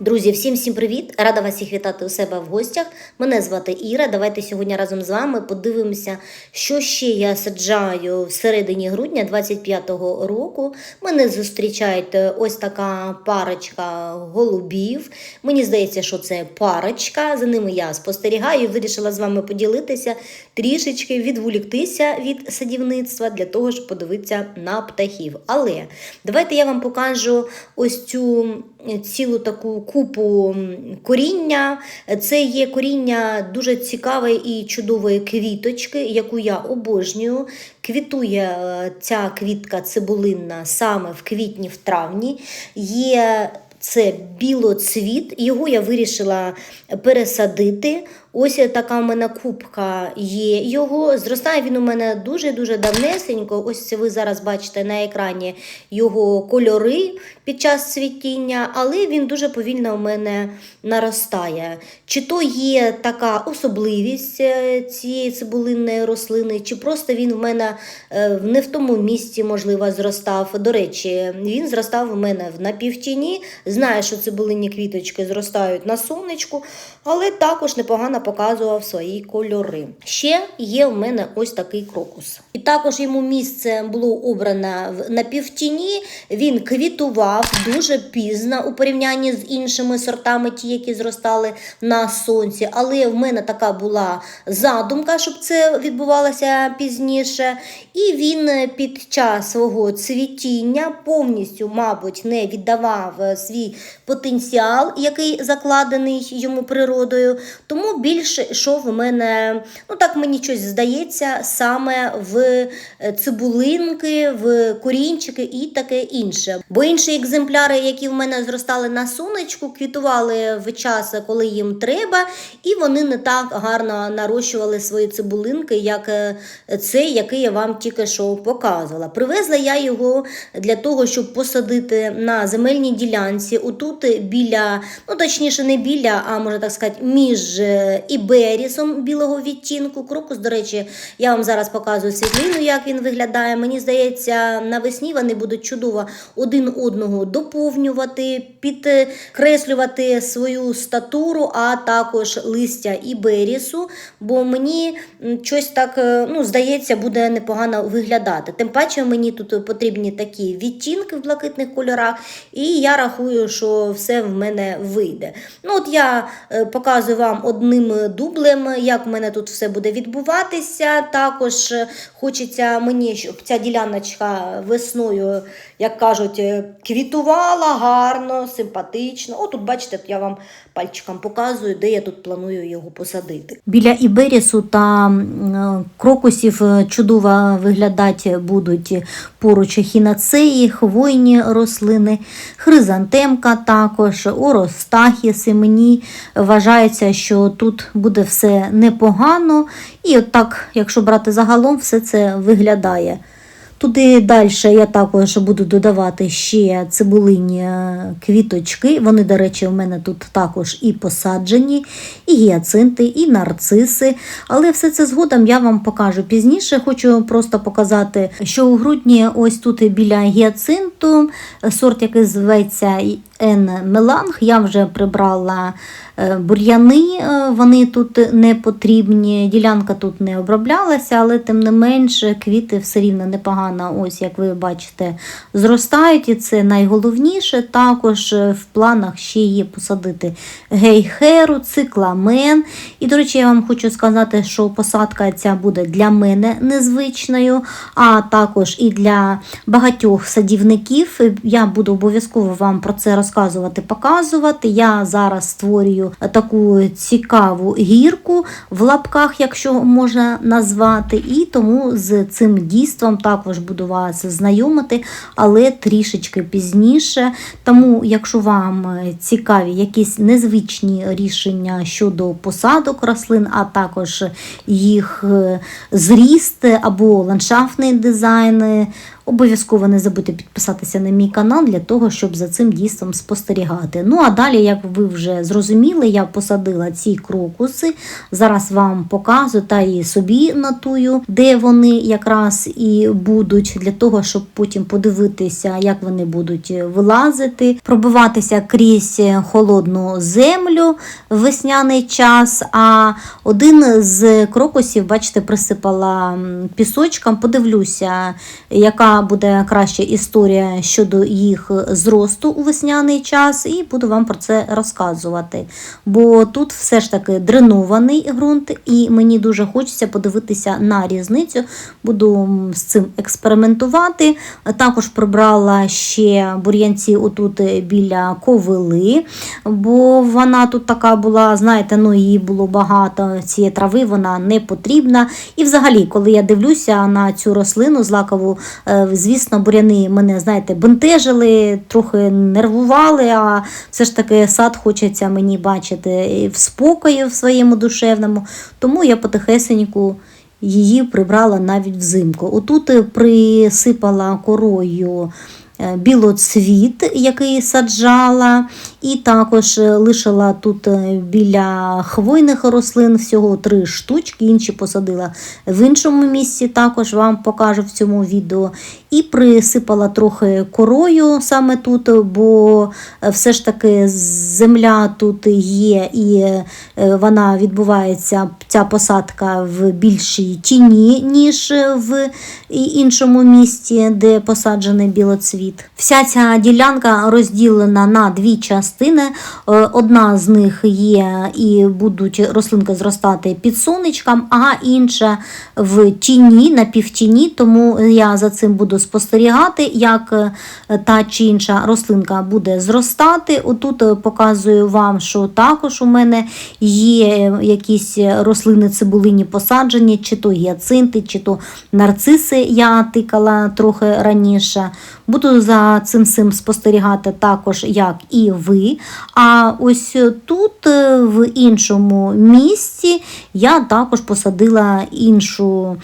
Друзі, всім всім привіт! Рада вас всіх вітати у себе в гостях. Мене звати Іра. Давайте сьогодні разом з вами подивимося, що ще я саджаю в середині грудня 25-го року. Мене зустрічають ось така парочка голубів. Мені здається, що це парочка. За ними я спостерігаю вирішила з вами поділитися трішечки відволіктися від садівництва для того, щоб подивитися на птахів. Але давайте я вам покажу ось цю цілу таку купу коріння. Це є коріння дуже цікавої і чудової квіточки, яку я обожнюю. Квітує е, ця квітка цибулинна саме в квітні, в травні. Є це білоцвіт, його я вирішила пересадити. Ось така в мене кубка є його. Зростає він у мене дуже-дуже давнесенько. Ось це ви зараз бачите на екрані його кольори під час цвітіння, але він дуже повільно у мене наростає. Чи то є така особливість е, цієї цибулинної рослини, чи просто він в мене е, не в тому місці, можливо, зростав. До речі, він зростав у мене в напівтіні. Знаю, що цибулинні квіточки зростають на сонечку, але також непогано показував свої кольори. Ще є в мене ось такий крокус. І також йому місце було обране в напівтіні. Він квітував дуже пізно у порівнянні з іншими сортами, ті, які зростали на сонці. Але в мене така була задумка, щоб це відбувалося пізніше. І він під час свого цвітіння повністю, мабуть, не віддавав е, свій потенціал, який закладений йому природою. Тому більше йшов у мене, ну так мені щось здається, саме в е, цибулинки, в корінчики і таке інше. Бо інші екземпляри, які в мене зростали на сонечку, квітували в час, коли їм треба, і вони не так гарно нарощували свої цибулинки, як е, цей, який я вам тільки що показувала. Привезла я його для того, щоб посадити на земельній ділянці. Отут біля, ну точніше, не біля, а можна так сказати, між е, іберісом білого відтінку. Крокус, до речі, я вам зараз показую світлину, як він виглядає. Мені здається, навесні вони будуть чудово один одного доповнювати, підкреслювати свою статуру, а також листя іберісу. Бо мені щось так е, ну, здається, буде непогано виглядати. Тим паче мені тут потрібні такі відтінки в блакитних кольорах, і я рахую, що все в мене вийде. Ну, от я е, показую вам одним дублем, як в мене тут все буде відбуватися. Також е, хочеться мені, щоб ця діляночка весною, як кажуть, е, квітувала гарно, симпатично. О, тут бачите, я вам пальчиком показую, де я тут планую його посадити. Біля іберісу та крокусів чудово виглядати будуть поруч хінацеї, хвойні рослини, хризантемка також, оростахіси. Мені вважається, що тут буде все непогано. І от так, якщо брати загалом, все це виглядає. Туди далі я також буду додавати ще цибулині е, квіточки. Вони, до речі, в мене тут також і посаджені, і гіацинти, і нарциси. Але все це згодом я вам покажу пізніше. Хочу просто показати, що у грудні ось тут біля гіацинту, сорт, який зветься Н Меланг, я вже прибрала е, бур'яни, е, вони тут не потрібні. Ділянка тут не оброблялася, але тим не менше квіти все рівно непогано, ось як ви бачите, зростають. І це найголовніше. Також е, в планах ще є посадити гейхеру, цикламен. І, до речі, я вам хочу сказати, що посадка ця буде для мене незвичною, а також і для багатьох садівників. Я буду обов'язково вам про це розказувати, показувати. Я зараз створюю таку цікаву гірку в лапках, якщо можна назвати, і тому з цим дійством також буду вас знайомити, але трішечки пізніше. Тому, якщо вам цікаві якісь незвичні рішення щодо посадок рослин, а також їх зріст або ландшафтний дизайн, Обов'язково не забудьте підписатися на мій канал для того, щоб за цим дійством спостерігати. Ну а далі, як ви вже зрозуміли, я посадила ці крокуси. Зараз вам показую та і собі нотую, де вони якраз і будуть, для того, щоб потім подивитися, як вони будуть вилазити, пробиватися крізь холодну землю в весняний час. А один з крокусів, бачите, присипала пісочком. Подивлюся, яка буде краща історія щодо їх зросту у весняний час, і буду вам про це розказувати. Бо тут все ж таки дренований ґрунт, і мені дуже хочеться подивитися на різницю. Буду з цим експериментувати. Також прибрала ще бур'янці отут біля ковили, бо вона тут така була, знаєте, ну її було багато цієї трави, вона не потрібна. І взагалі, коли я дивлюся на цю рослину злакову, е, звісно, буряни мене, знаєте, бентежили, трохи нервували, а все ж таки сад хочеться мені бачити в спокої в своєму душевному. Тому я потихесеньку її прибрала навіть взимку. Отут е, присипала корою білоцвіт, який саджала, і також е, лишила тут е, біля хвойних рослин всього три штучки, інші посадила в іншому місці, також вам покажу в цьому відео. І присипала трохи корою саме тут, бо е, все ж таки земля тут є, і е, вона відбувається, ця посадка в більшій тіні, ніж в іншому місці, де посаджений білоцвіт. Вся ця ділянка розділена на дві частини. Е, Одна з них є і будуть рослинки зростати під сонечком, а інша в тіні, на півтіні, тому я за цим буду спостерігати, як е, та чи інша рослинка буде зростати. Отут е, показую вам, що також у мене є якісь рослини цибулині посаджені, чи то гіацинти, чи то нарциси я тикала трохи раніше. Буду за цим всім спостерігати також, як і ви. А ось тут, е, в іншому місці, я також посадила іншу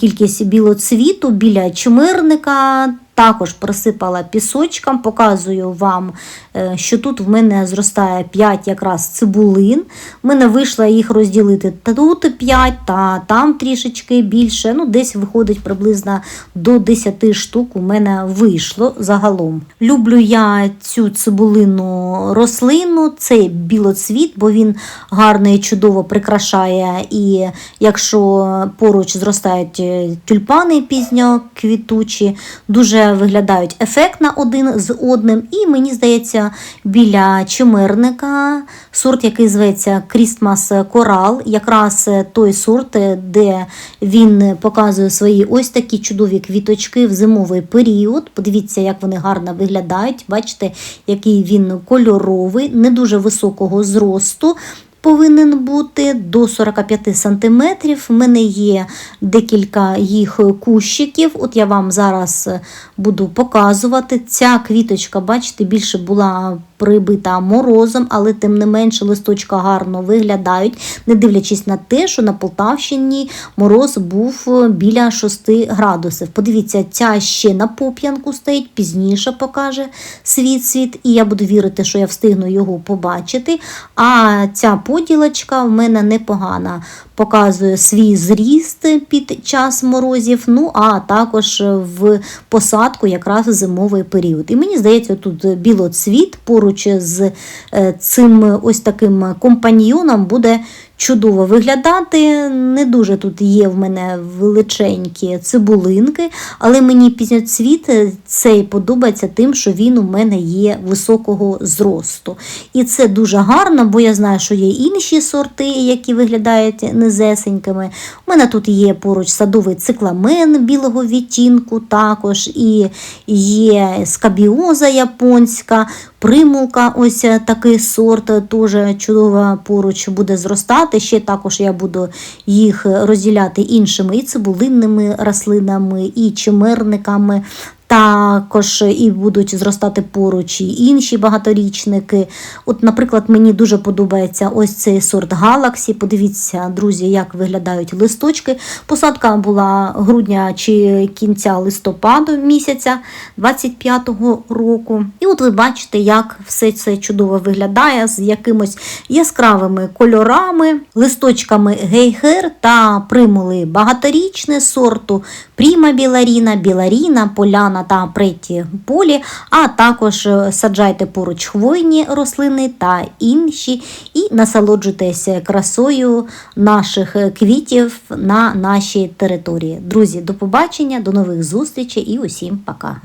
кількість білоцвіту біля чмирника. Також присипала пісочком, показую вам, е, що тут в мене зростає 5 якраз цибулин. В мене вийшло їх розділити тут 5, та там трішечки більше. Ну, десь виходить приблизно до 10 штук у мене вийшло загалом. Люблю я цю цибулину рослину, це білоцвіт, бо він гарно і чудово прикрашає. І якщо поруч зростають тюльпани пізньоквітучі, дуже виглядають ефектно один з одним. І мені здається, біля чимерника сорт, який зветься Christmas Coral, якраз той сорт, де він показує свої ось такі чудові квіточки в зимовий період. Подивіться, як вони гарно виглядають. Бачите, який він кольоровий, не дуже високого зросту. Повинен бути до 45 сантиметрів. В мене є декілька їх кущиків. От я вам зараз буду показувати. Ця квіточка, бачите, більше була прибита морозом, але тим не менше листочка гарно виглядають, не дивлячись на те, що на Полтавщині мороз був біля 6 градусів. Подивіться, ця ще на поп'янку стоїть, пізніше покаже свій цвіт, і я буду вірити, що я встигну його побачити. А ця поділочка в мене непогана. Показує свій зріст під час морозів, ну а також в посадку якраз зимовий період. І мені здається, тут білоцвіт поруч з е, цим ось таким компаньйоном буде чудово виглядати. Не дуже тут є в мене величенькі цибулинки, але мені пізноцвіт цей подобається тим, що він у мене є високого зросту. І це дуже гарно, бо я знаю, що є інші сорти, які виглядають низесенькими. У мене тут є поруч садовий цикламен білого відтінку, також і є скабіоза японська. Примулка, ось такий сорт, теж чудово поруч буде зростати. Ще також я буду їх розділяти іншими і цибулинними рослинами, і чимерниками. Також і будуть зростати поруч і інші багаторічники. От, наприклад, мені дуже подобається ось цей сорт Galaxy. Подивіться, друзі, як виглядають листочки. Посадка була грудня чи кінця листопаду місяця 25-го року. І от ви бачите, як все це чудово виглядає з якимось яскравими кольорами, листочками гейхер та примули багаторічне сорту Пріма Біларіна, Біларіна, Поляна та приті Полі, а також е, саджайте поруч хвойні рослини та інші, і насолоджуйтеся красою наших е, квітів на нашій території. Друзі, до побачення, до нових зустрічей і усім пока!